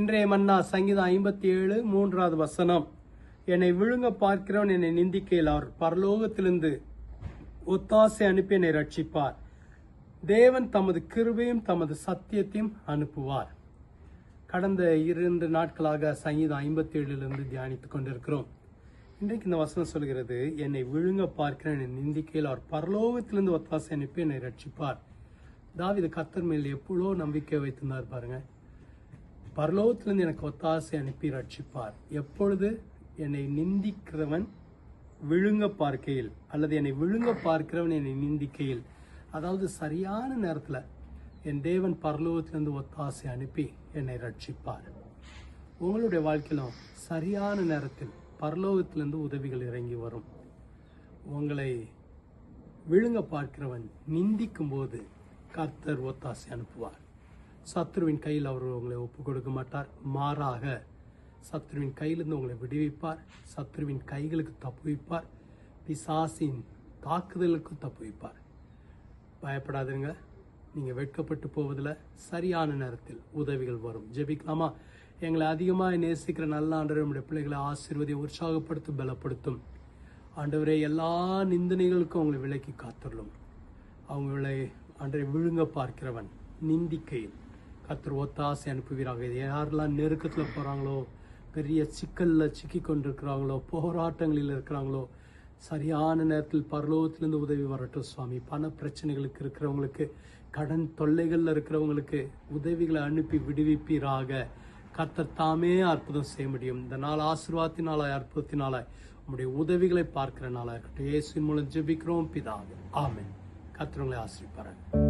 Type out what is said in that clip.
இன்றைய மன்னா சங்கீதம் ஐம்பத்தி ஏழு மூன்றாவது வசனம். என்னை விழுங்க பார்க்கிறவன் என்னை நிந்திக்கையில் அவர் பரலோகத்திலிருந்து ஒத்தாசை அனுப்பி என்னை ரட்சிப்பார் தேவன் தமது கிருபையும் தமது சத்தியத்தையும் அனுப்புவார். கடந்த இரண்டு நாட்களாக சங்கீதம் ஐம்பத்தி ஏழிலிருந்து தியானித்துக் கொண்டிருக்கிறோம். இன்றைக்கு இந்த வசனம் சொல்கிறது என்னை விழுங்க பார்க்கிற என்னை நிந்திக்கையில் அவர் பரலோகத்திலிருந்து ஒத்தாசை அனுப்பி என்னை ரட்சிப்பார் தாவிது கத்தர் மேல் எப்பளோ நம்பிக்கை வைத்திருந்தார் பாருங்கள் பரலோகத்திலிருந்து எனக்கு ஒத்தாசை அனுப்பி ரட்சிப்பார் எப்பொழுது என்னை நிந்திக்கிறவன் விழுங்க பார்க்கையில் அல்லது என்னை விழுங்க பார்க்கிறவன் என்னை நிந்திக்கையில் அதாவது சரியான நேரத்தில் என் தேவன் பரலோகத்திலிருந்து ஒத்தாசை அனுப்பி என்னை ரட்சிப்பார் உங்களுடைய வாழ்க்கையிலும் சரியான நேரத்தில் பரலோகத்திலிருந்து உதவிகள் இறங்கி வரும். உங்களை விழுங்க பார்க்கிறவன் நிந்திக்கும் போது கர்த்தர் ஒத்தாசை அனுப்புவார். சத்ருவின் கையில் அவர் உங்களை ஒப்பு கொடுக்க மாட்டார் மாறாக சத்ருவின் கையிலிருந்து உங்களை விடுவிப்பார். சத்ருவின் கைகளுக்கு தப்புவிப்பார் பிசாசின் தாக்குதலுக்கு தப்புவிப்பார் பயப்படாதுங்க. நீங்கள் வெட்கப்பட்டு போவதில் சரியான நேரத்தில் உதவிகள் வரும். ஜெபிக்கலாமா? எங்களை அதிகமாக நேசிக்கிற நல்ல ஆண்டவர் நம்முடைய பிள்ளைகளை ஆசீர்வதி உற்சாகப்படுத்தும் பலப்படுத்தும். ஆண்டவரே எல்லா நிந்தனைகளுக்கும் அவங்களை விலக்கி காத்துள்ளும். அவங்களை அன்றை விழுங்க பார்க்கிறவன் நிந்திக்கையில். கத்தர் ஒத்தாசை அனுப்புவீராக. இது யாரெல்லாம் நெருக்கத்தில் போகிறாங்களோ பெரிய சிக்கலில் சிக்கி கொண்டிருக்கிறாங்களோ போராட்டங்களில் இருக்கிறாங்களோ சரியான நேரத்தில் பரலோகத்திலிருந்து உதவி வரட்டும் சுவாமி. பண பிரச்சனைகளுக்கு இருக்கிறவங்களுக்கு கடன் தொல்லைகளில் இருக்கிறவங்களுக்கு உதவிகளை அனுப்பி விடுவிப்பீராக. கர்த்தர் தாமே அற்புதம் செய்ய முடியும். இந்த நாள் ஆசீர்வாதத்தினால அற்புதத்தினால உங்களுடைய உதவிகளை பார்க்கிற நாளாக இருக்கட்டும். இயேசு மூலம் ஜெபிக்கிறோம் பிதாவே. ஆமென். கர்த்தர் உங்களை ஆசீர்வதிப்பார்கள்